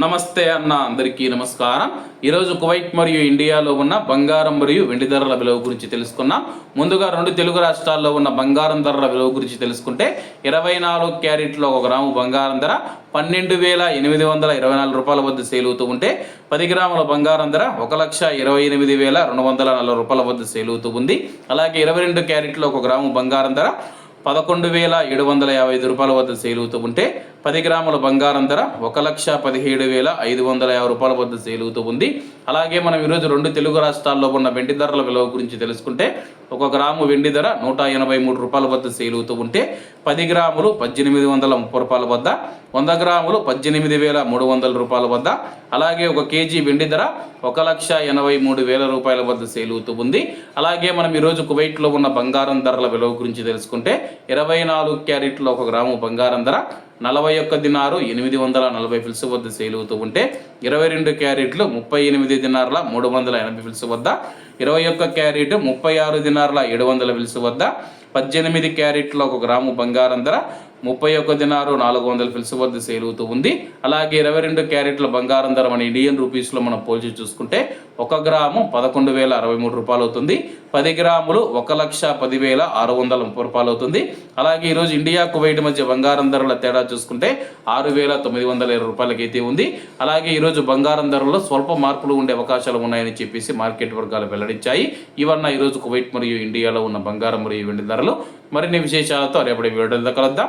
నమస్తే అన్న అందరికీ నమస్కారం. ఈరోజు కువైట్ మరియు ఇండియాలో ఉన్న బంగారం మరియు వెండి ధరల విలువ గురించి తెలుసుకున్నాం. ముందుగా రెండు తెలుగు రాష్ట్రాల్లో ఉన్న బంగారం ధరల విలువ గురించి తెలుసుకుంటే ఇరవై నాలుగు క్యారెట్లో ఒక గ్రాము బంగారం ధర పన్నెండు వేల ఎనిమిది వందల ఇరవై నాలుగు రూపాయల వద్ద సేల్ అవుతూ ఉంటే పది గ్రాముల బంగారం ధర ఒక లక్ష ఇరవై ఎనిమిది వేల రెండు వందల నలభై రూపాయల వద్ద సేల్ అవుతూ ఉంది. అలాగే ఇరవై రెండు క్యారెట్లో ఒక గ్రాము బంగారం ధర పదకొండు వేల ఏడు వందల యాభై ఐదు రూపాయల వద్ద సేల్ అవుతూ ఉంటే పది గ్రాముల బంగారం ధర ఒక లక్ష పదిహేడు వేల ఐదు వందల యాభై రూపాయల వద్ద సేలుగుతూ ఉంది. అలాగే మనం ఈరోజు రెండు తెలుగు రాష్ట్రాల్లో ఉన్న వెండి ధరల విలువ గురించి తెలుసుకుంటే ఒక గ్రాము వెండి ధర నూట ఎనభై మూడు రూపాయల వద్ద సేలుగుతూ ఉంటే పది గ్రాములు పద్దెనిమిది వందల ముప్పై రూపాయల వద్ద వంద గ్రాములు పద్దెనిమిది వేల మూడు వందల రూపాయల వద్ద అలాగే ఒక కేజీ వెండి ధర ఒక లక్ష ఎనభై మూడు వేల రూపాయల వద్ద సేలుగుతూ ఉంది. అలాగే మనం ఈరోజు కువైట్లో ఉన్న బంగారం ధరల విలువ గురించి తెలుసుకుంటే ఇరవై నాలుగు క్యారెట్లో ఒక గ్రాము బంగారం ధర నలభై ఒక్క దినారు ఎనిమిది వందల నలభై ఫిల్స్ వద్ద సేల్ అవుతూ ఉంటే ఇరవై రెండు క్యారెట్లు ముప్పై ఎనిమిది దినార్ల మూడు వందల ఎనభై ఫిల్స్ వద్ద ఇరవై ఒక్క క్యారెట్ ముప్పై ఆరు దినార్ల ఏడు వందల ఫిల్స్ వద్ద పద్దెనిమిది క్యారెట్ల ఒక గ్రాము బంగారం ధర ముప్పై ఒక్క దినారు నాలుగు వందల ఫిల్స్ వద్ద సేల్ అవుతూ ఉంది. అలాగే ఇరవై రెండు క్యారెట్ల బంగారం ధర మన ఇండియన్ రూపీస్లో మనం పోల్చి చూసుకుంటే ఒక గ్రాము పదకొండు వేల అరవై మూడు రూపాయలు అవుతుంది. పది గ్రాములు ఒక లక్ష పదివేల ఆరు వందల ముప్పై రూపాయలు అవుతుంది. అలాగే ఈరోజు ఇండియా కువైట్ మధ్య బంగారం ధరల తేడా చూసుకుంటే ఆరు వేల తొమ్మిది వందల ఇరవై రూపాయలకి అయితే ఉంది. అలాగే ఈరోజు బంగారం ధరల్లో స్వల్ప మార్పులు ఉండే అవకాశాలు ఉన్నాయని చెప్పేసి మార్కెట్ వర్గాలు వెల్లడించాయి. ఇవన్న ఈరోజు కువైట్ మరియు ఇండియాలో ఉన్న బంగారం మరియు వెండి ధరలు. మరిన్ని విశేషాలతో రేపటి వీడియోలో కలుద్దాం.